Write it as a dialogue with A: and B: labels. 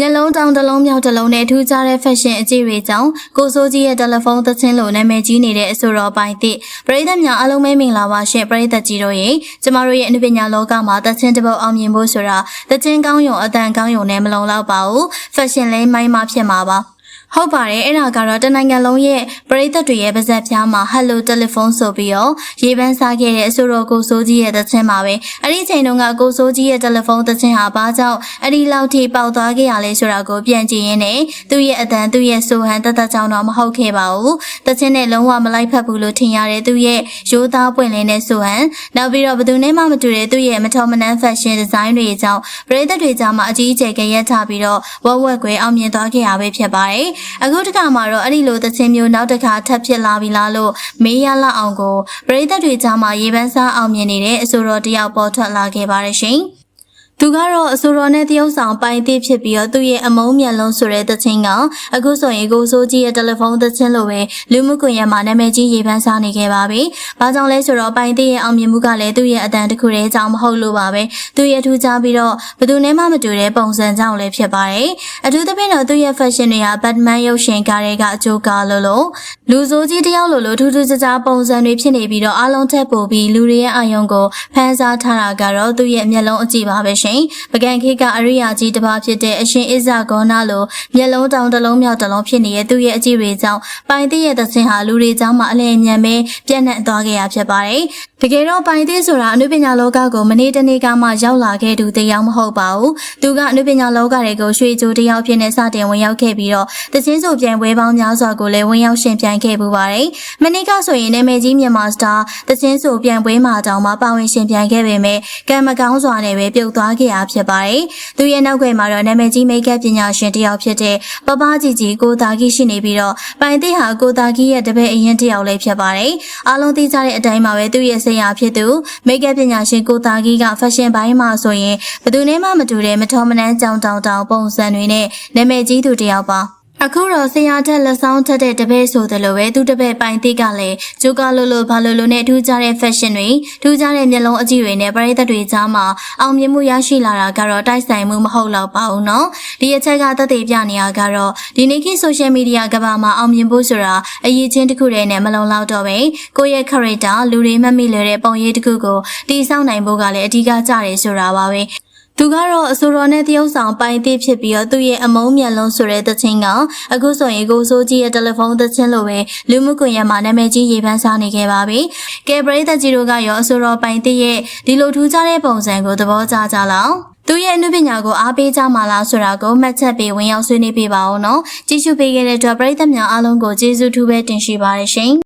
A: မျက်လုံးတောင်တစ်လုံးမြောက်တစ်လုံးနဲ့ထူးခြားတဲ့ fashion အကြည့်တွေကြောင့်ကိုစိုးကြီးရဲ့တယ်လီဖုန်းသချင်းလိုနာမည်ကြီးနေတဲ့အဆိုတော်ပိုင်းသည့်ပရိသတ်များအားလုံးပဲမင်္ဂလာပါရှင်ပရိသတ်ကြီးတို့ရေကျမတို့ရဲ့အနုပညာလောကမှာသချင်းတစ်ပုတ်အောင်မြင်ဖို့ဆိုတာသချင်းကောင်းရုံအတန်ကောင်းရုံနဲ့မလုံလောက်ပါဘူး fashion လဲမိုင်းမဖြစ်မှာပါ ဟုတ်ပါတယ်အဲ့ဒါကတော့တနိုင်ငံလုံးရဲ့ပရိသတ်တွေရဲ့ပါဇက်ပြားမှာ Hello Telephone ဆိုပြီးတော့ရေးပန်းစားခဲ့တဲ့အဆိုတော်ကိုစိုးကြီးရဲ့သချင်းပါပဲအဲ့ဒီချိန်တုန်းကကိုစိုးကြီးရဲ့တယ်လီဖုန်းသချင်းဟာဘာကြောင့်အဲ့ဒီလောက်ထိပေါက်သွားခဲ့ရလဲဆိုတာကိုပြန်ကြည့်ရင်းနဲ့သူ့ရဲ့အတန်သူ့ရဲ့ဆိုဟန်တသက်ကြောင့်တော့မဟုတ်ခဲ့ပါဘူးသချင်းနဲ့လုံးဝမလိုက်ဖက်ဘူးလို့ထင်ရတဲ့သူ့ရဲ့ရိုးသားပွင့်လင်းတဲ့ဆိုဟန်နောက်ပြီးတော့ဘယ်သူနဲ့မှမတူတဲ့သူ့ရဲ့မထောမနှမ်း fashion design တွေကြောင့်ပရိသတ်တွေကြားမှာအကြီးအကျယ်ကြရက်ချပြီးတော့ဝက်ဝက်ကွယ်အောင်မြင်သွားခဲ့ရပဲဖြစ်ပါတယ်အခုတစ်ခါမှာတော့အဲ့ဒီလိုသချင်းမျိုးနောက်တစ်ခါထပ်ဖြစ်လာပြီလားလို့မေးရလောက်အောင်ကိုပရိသတ်တွေကြားမှာရေပန်းစားအောင်မြင်နေတဲ့အဆိုတော်တယောက်ပေါ်ထွက်လာခဲ့ပါတယ်ရှင် သူကတော့အဆိုတော်နဲ့တရုပ်ဆောင်ပိုင်းသစ်ဖြစ်ပြီးတော့သူ့ရဲ့အမုန်းမျက်လုံးဆိုတဲ့သချင်းကအခုဆိုရင်ကိုစိုးကြီးရဲ့တယ်လီဖုန်းသချင်းလိုပဲလူမှုကွန်ရက်မှာနာမည်ကြီးရေပန်းစားနေခဲ့ပါပြီ။ဘာကြောင့်လဲဆိုတော့ပိုင်းသစ်ရဲ့အောင်မြင်မှုကလည်းသူ့ရဲ့အတန်တစ်ခုတည်းကြောင့်မဟုတ်လို့ပါပဲ။သူ့ရဲ့ထူးခြားပြီးတော့ဘယ်သူနဲ့မှမတူတဲ့ပုံစံကြောင့်လည်းဖြစ်ပါတယ်။အထူးသဖြင့်တော့သူ့ရဲ့ fashion တွေက Batman ရုပ်ရှင်ကားတွေကအကျိုးကားလို့လို့လူစိုးကြီးတယောက်လိုလိုထူးထူးခြားခြားပုံစံတွေဖြစ်နေပြီးတော့အားလုံးထက်ပိုပြီးလူတွေရဲ့အာယုံကိုဖန်ဆားထားတာကတော့သူ့ရဲ့မျက်လုံးအကြည့်ပါပဲရှင်။ပကံခေတ်ကအရိယာကြီးတစ်ပါးဖြစ်တဲ့အရှင်အစ္ဆဂေါနာလိုမျက်လုံးတောင်တစ်လုံးမြောက်တစ်လုံးဖြစ်နေတဲ့သူ့ရဲ့အကြည့်တွေကြောင့်ပိုင်သည့်ရဲ့သခင်ဟာလူတွေကြောင့်မှအလင်းအမြန်ပဲပြန့်နှံ့သွားခဲ့ရဖြစ်ပါတယ်။တကယ်တော့ပိုင်သည့်ဆိုတာအနုပညာလောကကိုမနေ့တနေ့ကမှရောက်လာခဲ့သူတယောက်မဟုတ်ပါဘူး။သူကအနုပညာလောကတွေကိုရွှေကြိုတယောက်ဖြစ်နေစတင်ဝင်ရောက်ခဲ့ပြီးတော့သချင်းဆိုပြန်ပွဲပေါင်းများစွာကိုလည်းဝင်ရောက်ရှင်ပြန်ခဲ့ပူပါတယ်။မနေ့ကဆိုရင်နာမည်ကြီးမြန်မာစတာသချင်းဆိုပြန်ပွဲမှာတောင်မှပါဝင်ရှင်ပြန်ခဲ့ပေမဲ့ကံမကောင်းစွာနဲ့ပဲပြုတ်သွားခဲ့ရဖြစ်ပါတယ်။သူရဲ့နောက်ွယ်မှာတော့နာမည်ကြီးမိတ်ကပ်ပညာရှင်တယောက်ဖြစ်တဲ့ပပကြီးကြီးကိုတာကြီးရှိနေပြီးတော့ပိုင်သိဟာကိုတာကြီးရဲ့တပည့်အရင်တယောက်လည်းဖြစ်ပါတယ်။အားလုံးသိကြတဲ့အတိုင်းမှာပဲသူရဲ့ဆရာဖြစ်သူမိတ်ကပ်ပညာရှင်ကိုတာကြီးကဖက်ရှင်ပိုင်းမှာဆိုရင်ဘယ်သူနဲ့မှမတူတဲ့မထောမနှမ်းကြောင်တောင်တောင်ပုံစံတွေနဲ့နာမည်ကြီးသူတယောက်ပါ။ အခုတော့ဆရာထက်လက်ဆောင်ထက်တဲ့တပည့်ဆိုသလိုပဲသူတပည့်ပိုင်တိကလည်းဂျိုကာလိုလိုဘာလိုလိုနဲ့ထူးခြားတဲ့ fashion တွေထူးခြားတဲ့မျက်လုံးအကြည့်တွေနဲ့ပရိသတ်တွေကြားမှာအောင်မြင်မှုရရှိလာတာကတော့တိုက်ဆိုင်မှုမဟုတ်တော့ပါဘူးနော်ဒီအချက်ကသက်သေပြနေတာကတော့ဒီနေ့ခေတ် social media ကဘာမှာအောင်မြင်ဖို့ဆိုတာအရေးချင်းတစ်ခုတည်းနဲ့မလုံလောက်တော့ပဲကိုယ့်ရဲ့ character လူတွေမှတ်မိလွယ်တဲ့ပုံရိပ်တစ်ခုကိုတည်ဆောက်နိုင်ဖို့ကလည်းအဓိကကြတယ်ဆိုတာပါပဲ သူကတော့အဆိုတော်နဲ့တရုပ်ဆောင်ပိုင်းသေးဖြစ်ပြီးတော့သူ့ရဲ့အမုန်းမျက်လုံးဆိုတဲ့သချင်းကအခုဆိုရင်ကိုစိုးကြီးရဲ့တယ်လီဖုန်းသချင်းလိုပဲလူမှုကွန်ရက်မှာနာမည်ကြီးရေပန်းစားနေခဲ့ပါပြီ။ကဲပရိသတ်ကြီးတို့ကရောအဆိုတော်ပိုင်းသေးရဲ့ဒီလိုထူးခြားတဲ့ပုံစံကိုသဘောကျကြလား။သူရဲ့အနုပညာကိုအားပေးကြမှာလားဆိုတာကိုမှတ်ချက်ပေးဝင်ရောက်ဆွေးနွေးပေးပါဦးနော်။ကြည့်ရှုပေးခဲ့တဲ့အတွက်ပရိသတ်များအားလုံးကိုကျေးဇူးထူးပဲတင်ရှိပါတယ်ရှင်။